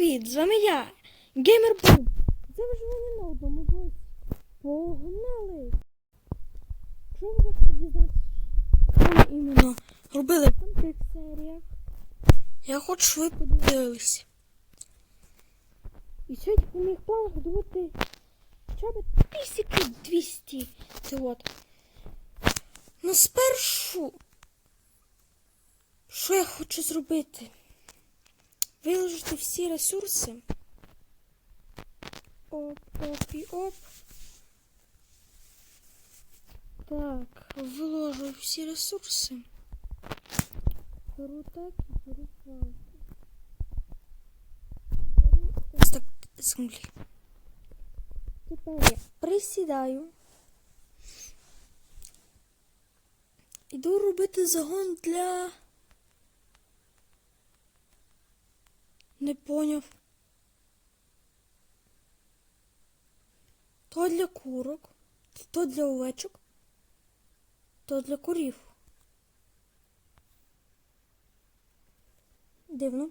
привіт! З вами я, Геймер Бум. Це виживання на одному блоці. Погнали! Що ви хочете дізнатися? Що ми іменно робили в тих серіях? Я хочу, щоб ви подивилися. І сьогодні по моїх планах добути хоча б 1200. Це от. Ну спершу, що я хочу зробити? Виложити всі ресурси. Оп, оп і оп. Так, виложу всі ресурси. Беру так ось так землі. Тепер я присідаю. Іду робити загон для. Не поняв. То для курок, то для овечок, то для курів. Дивно.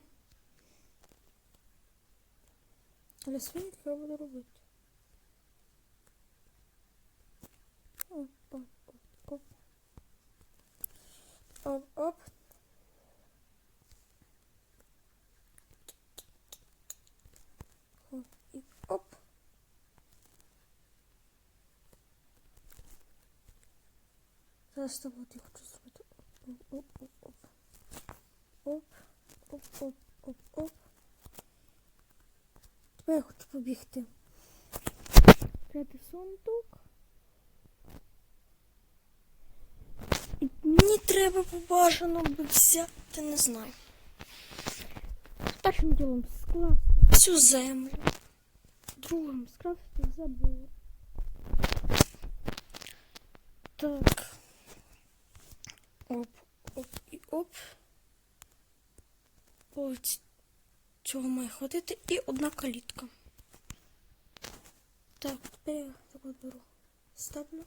Але свинь треба буде робити. Оп, оп, оп. Оп, оп. Оп і оп. Зараз з тобою я хочу зробити. Оп, оп, оп, оп. Оп, оп, оп, оп. Тепер я хочу побігти. Третій сундук. Мені треба побажано би взяти, не знаю. Першим ділом скласти всю землю. Другим скрафтити забор. Так. Оп, оп і оп. Ось цього має ходити і одна калітка. Так, тепер я так беру. Ставлю.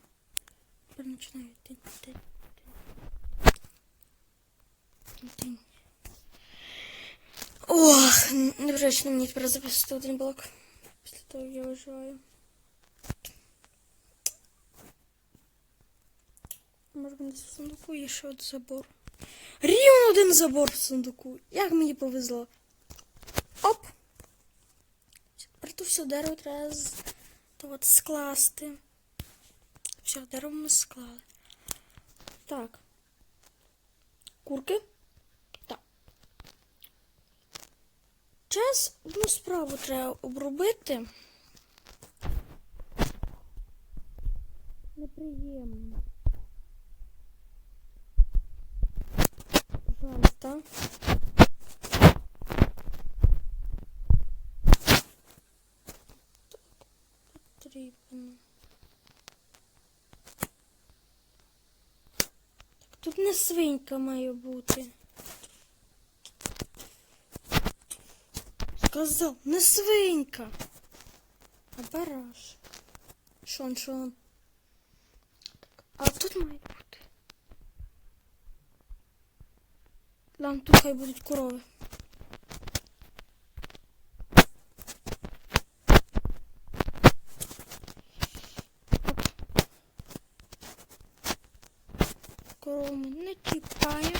Тепер починаю тинь, тинь, тинь. Тинь. Ох, невречно мені тепер записати один блок. Після того я виживаю. Може бути в сундуку є ще один забор. Рівно один забор в сундуку. Як мені повезло. Оп! Тут все дерево треба то от скласти. Все, дерево ми склали. Так. Курки. Так. Час одну справу треба обробити. Неприємно. Потрібно. Так, тут не свинька має бути. Сказав, не свинька. А бараш. Шон, шон. Так, а тут має бути. Ладно, тут хай будуть корови. Корову ми не чіпаємо.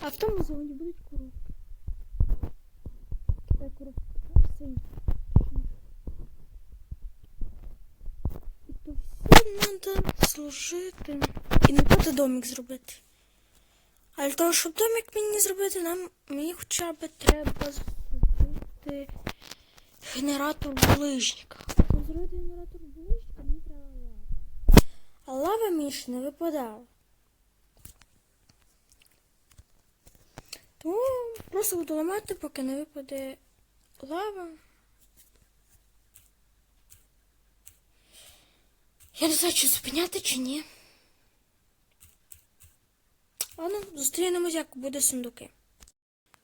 А в тому зоні будуть. Дай коров. Свинь. І то всім треба служити. І не буде домик зробити. А для того, щоб домик мені зробити, нам мені хоча б треба зробити генератор булижника. Щоб зробити генератор булижника, мені треба лава. А лава мені ще не випадала. Тому просто буду ламати, поки не випаде лава. Я не знаю, чи зупиняти, чи ні. Ладно, зустрінемось, як буде сундуки.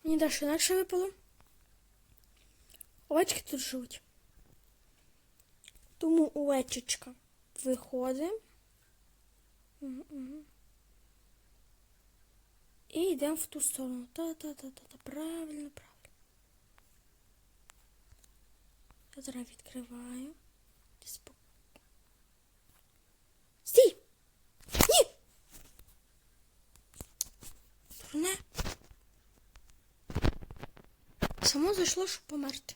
Мені далі інакше випало. Овечки тут живуть. Тому овечечка виходить. Угу, угу. І йдемо в ту сторону. Та-та-та-та-та. Правильно, правильно. Я зараз відкриваю. Стій! Ні! Дурне. Само зайшло, щоб померти.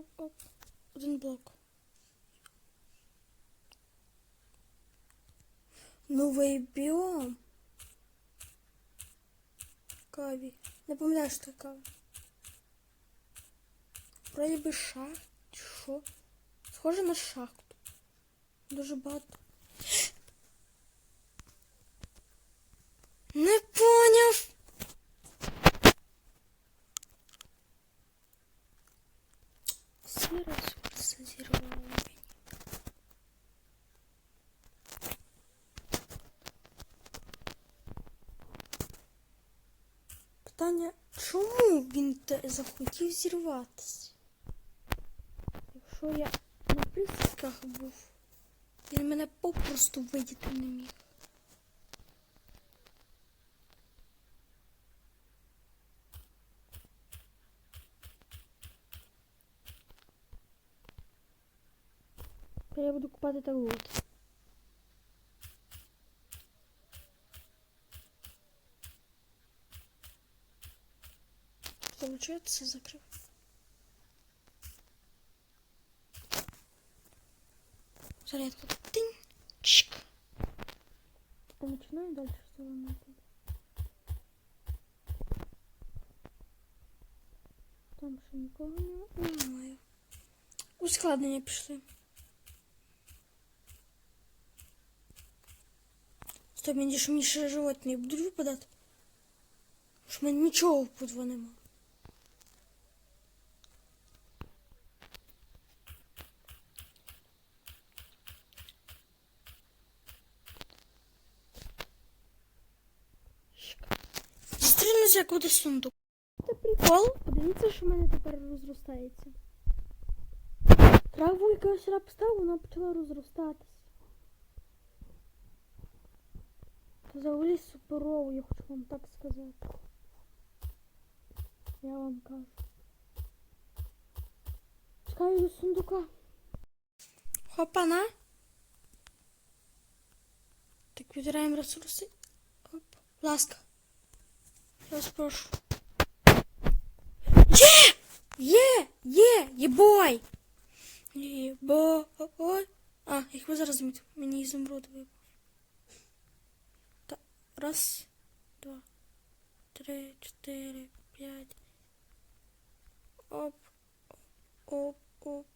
Оп, оп, оп. Один блок. Новий біом. Каві. Не пам'ятаю, що таке кава. Вроді би шахт. чи Що? Схоже на шахту. Дуже багато. Не поняв. Всі ресурси зірвали. Питання, чому він те захотів зірватися? Якщо я на присідках був, він мене попросту видіти не міг. Я буду купати так от. Получается, закрив. Зарядку. Тынь. Чик. Я начинаю дальше все ломать. Там ще нікого не- немає. Ускладнення пішли. Стоп, мені ж мені ще животні будуть випадати. Що в мене нічого в пудво нема. Кудись сундук. Це прикол. Подивіться, що в мене тепер розростається. Траву яку я сюди поставив, вона почала розростатись. Це взагалі суперово, я хочу вам так сказати. Я вам кажу. Чекаю до сундука. Хопана. Так, відбираємо ресурси. Оп. Ласка. Я вас прошу. Є! Є! Єбой! Єбой! А, їх ви зараз замітив. Мені ізумруд випав. Та, раз, два, три, чотири, п'ять. Оп, оп, оп.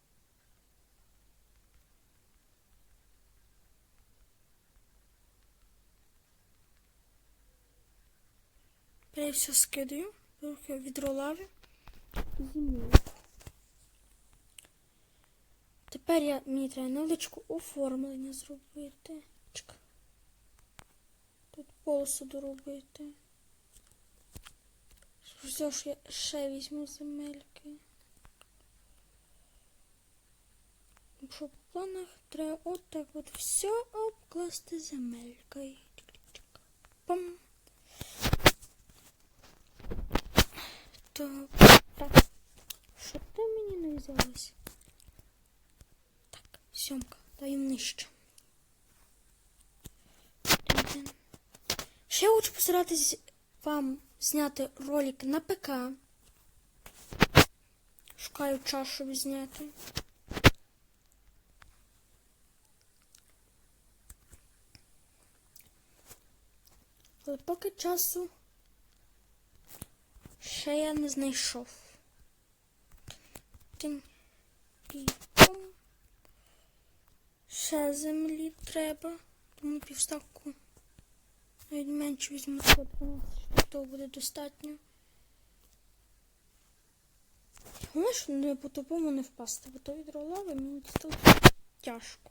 Все скидаю. Трохи відро лави. Зім'ю. Тепер я, мені треба невеличку оформлення зробити. Чек. Тут полосу доробити. Все ж я ще візьму земельки. Що по планах треба отак от все обкласти земелькою. Пам. Так. Так. Що ти мені не взялась? Так, сьомка, дай нижче. Ще я хочу постаратись вам зняти ролик на ПК. Шукаю час, щоб зняти. Але поки часу ще я не знайшов. Ще землі треба. Тому півставку. Навіть менше візьму 112 того буде достатньо. Головне, не по тупому не впасти, бо то відро лави мені дістало тяжко.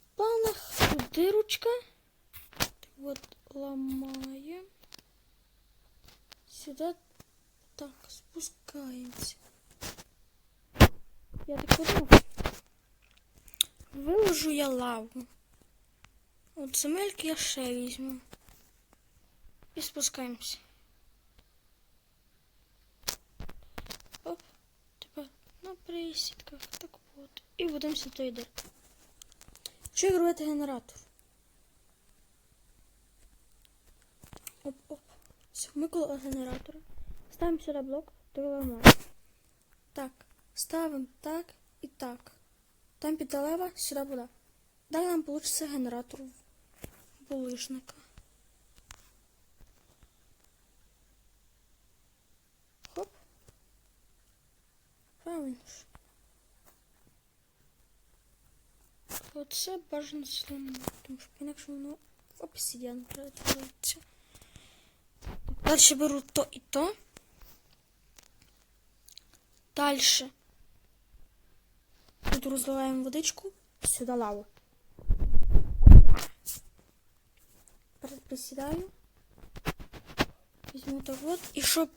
В планах дирочка. От ламаємо. Сюди так спускаємося. Я так подумав. Виложу я лаву. От земельки я ще візьму. І спускаємося. Оп, тепер на присідках, так от. І будемо сюди йде. Що робити генератор? Оп, оп. Все, ми коло генератора. Ставимо сюди блок, доламаємо. Так, ставимо так і так. Там підалева, сюди вода. Далі нам вийде генератор булишника. Хоп. Правильно. Оце бажано зламати, тому що інакше воно обсидіан перетвориться. Далі беру то і то. Далі. Тут розливаємо водичку, сюди лаву. Присідаю. Візьму так от. І щоб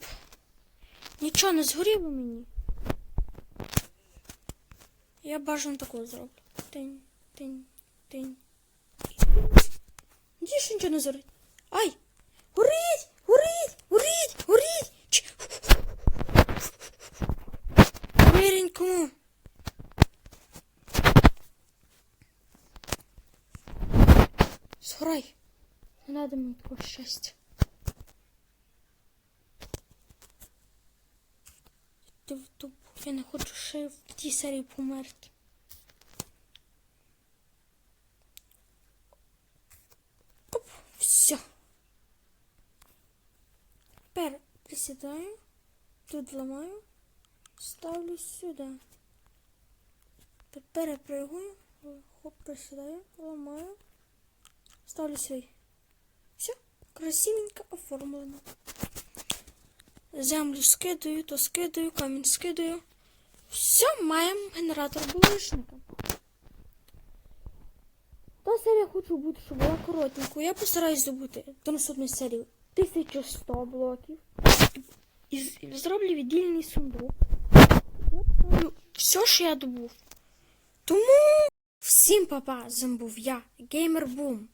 нічого не згоріло мені. Я бажано таку зроблю. Тинь, тинь, тинь. Що нічого не згорить. Ай! Горить! Горить! Горить! Ч- Миренькому. Сгорай. Ти в тупу. Я не хочу ще в тій серії померти. Оп, все. Тепер присідаю, тут ламаю, ставлю сюди. Тепер перепригую, хоп, присідаю, ламаю, ставлю сюди. Красивенько оформлено. Землю скидаю, то скидаю, камінь скидаю. Все, маємо генератор булишника. Та серія хочу бути, щоб була коротенькою. Я постараюсь здобути до наступної серії 1100 блоків. І, і зроблю віддільний сундук. Все, що я добув. Тому всім папа, з був я, Геймер Бум.